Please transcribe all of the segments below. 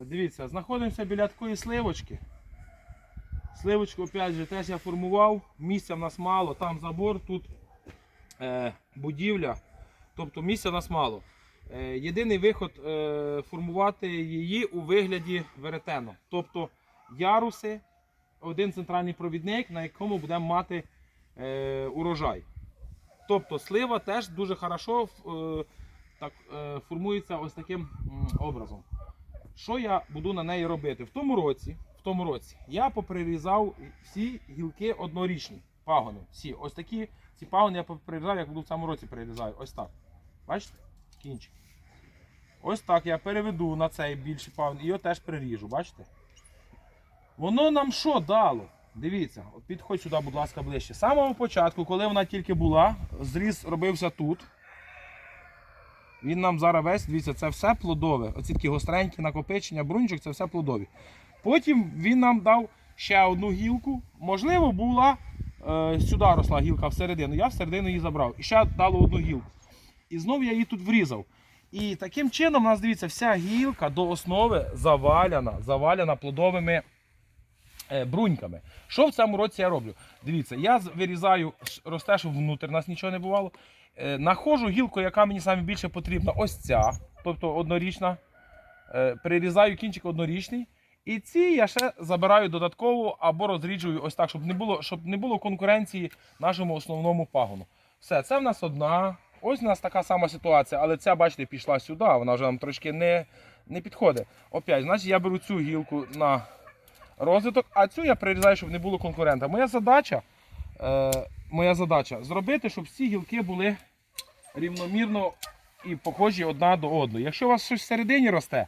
Дивіться, знаходимося біля такої сливочки. Сливочку, опять же, теж я формував. Місця в нас мало, там забор, тут е, будівля. Тобто місця в нас мало. Е, єдиний виход е, формувати її у вигляді веретено. Тобто яруси, один центральний провідник, на якому будемо мати е, урожай. Тобто слива теж дуже хорошо е, так, е, формується ось таким образом. Що я буду на неї робити? В тому році, в тому році я поприрізав всі гілки однорічні пагони. Всі. Ось такі ці пагони я поприрізав, як буду в цьому році прирізаю. Ось так. Бачите? Кінчик. Ось так я переведу на цей більший пагон і його теж приріжу, бачите? Воно нам що дало? Дивіться, підходь сюди, будь ласка, ближче. З самого початку, коли вона тільки була, зріз робився тут. Він нам зараз весь, дивіться, це все плодове. Оці такі гостренькі накопичення, брунчик, це все плодові. Потім він нам дав ще одну гілку. Можливо, була е, сюди росла гілка всередину. Я всередину її забрав. І ще дало одну гілку. І знову я її тут врізав. І таким чином, у нас дивіться, вся гілка до основи заваляна, заваляна плодовими е, бруньками. Що в цьому році я роблю? Дивіться, я вирізаю, росте, щоб внутрі нас нічого не бувало. Е, Находжу гілку, яка мені саме більше потрібна, ось ця, тобто однорічна. Е, Прирізаю кінчик однорічний. І ці я ще забираю додатково або розріджую ось так, щоб не було, щоб не було конкуренції нашому основному пагону. Все, це в нас одна. Ось у нас така сама ситуація, але ця, бачите, пішла сюди, вона вже нам трошки не, не підходить. Опять, значить, я беру цю гілку на розвиток, а цю я прирізаю, щоб не було конкурента. Моя задача, е, моя задача зробити, щоб всі гілки були рівномірно і похожі одна до одної. Якщо у вас щось всередині росте,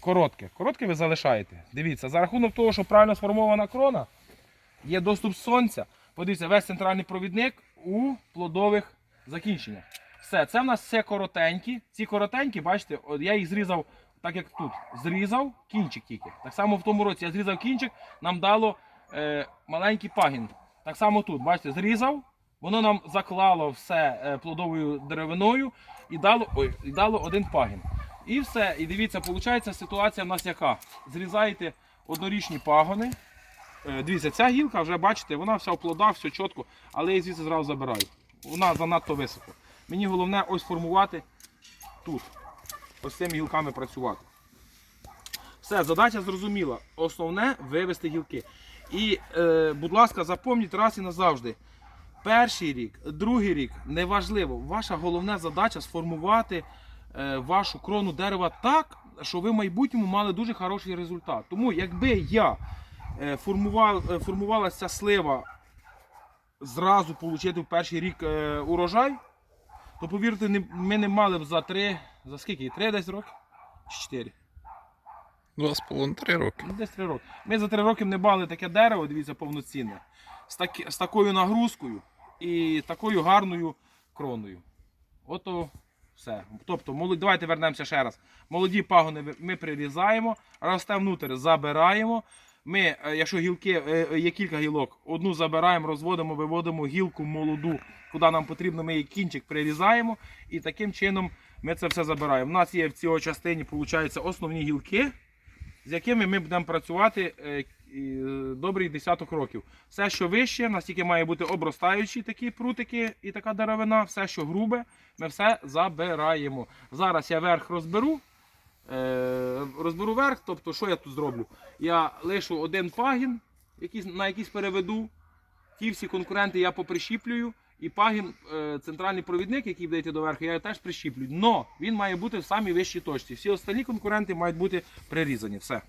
коротке, коротке ви залишаєте. Дивіться, за рахунок того, що правильно сформована крона, є доступ сонця. Подивіться, весь центральний провідник у плодових закінченнях. Все, це в нас все коротенькі. Ці коротенькі, бачите, от я їх зрізав, так як тут. Зрізав кінчик тільки. Так само в тому році я зрізав кінчик, нам дало е, маленький пагін. Так само тут, бачите, зрізав, воно нам заклало все е, плодовою деревиною і дало, ой, і дало один пагін. І все. І дивіться, виходить ситуація в нас яка. Зрізаєте однорічні пагони. Е, Дивіться, ця гілка вже бачите, вона вся в плодах, все чітко, але я її звідси зразу забираю. Вона занадто високо. Мені головне ось формувати тут. Ось цими гілками працювати. Все, задача зрозуміла. Основне вивести гілки. І, е, будь ласка, запам'ятайте раз і назавжди. Перший рік, другий рік неважливо. Ваша головна задача сформувати е, вашу крону дерева так, щоб ви в майбутньому мали дуже хороший результат. Тому якби я е, формував, е, формувалася слива зразу отримати в перший рік е, урожай, то повірте, не- ми не мали б за три, за скільки? Три десь роки? Чи чотири? Два з половиною три роки. Ну, Десь три роки. Ми за три роки не бали таке дерево, дивіться, повноцінне, з, такі, з такою нагрузкою і такою гарною кроною. Ото все. Тобто, молоді, давайте вернемося ще раз. Молоді пагони ми прирізаємо, росте внутрі, забираємо. Ми, е, якщо гілки, е, е, є кілька гілок, одну забираємо, розводимо, виводимо гілку молоду, куди нам потрібно, ми її кінчик прирізаємо. І таким чином ми це все забираємо. У нас є в цій частині виходить, основні гілки з якими ми будемо працювати е, е, добрий десяток років. Все, що вище, у нас тільки має бути обростаючі такі прутики і така деревина, все, що грубе, ми все забираємо. Зараз я верх розберу. е, Розберу верх, тобто, що я тут зроблю? Я лишу один пагін, на якийсь переведу. Ті всі конкуренти я поприщіплюю. І пагін, е, центральний провідник, який буде до верху, я теж прищіплюю. Но він має бути в самій вищій точці. Всі останні конкуренти мають бути прирізані. Все.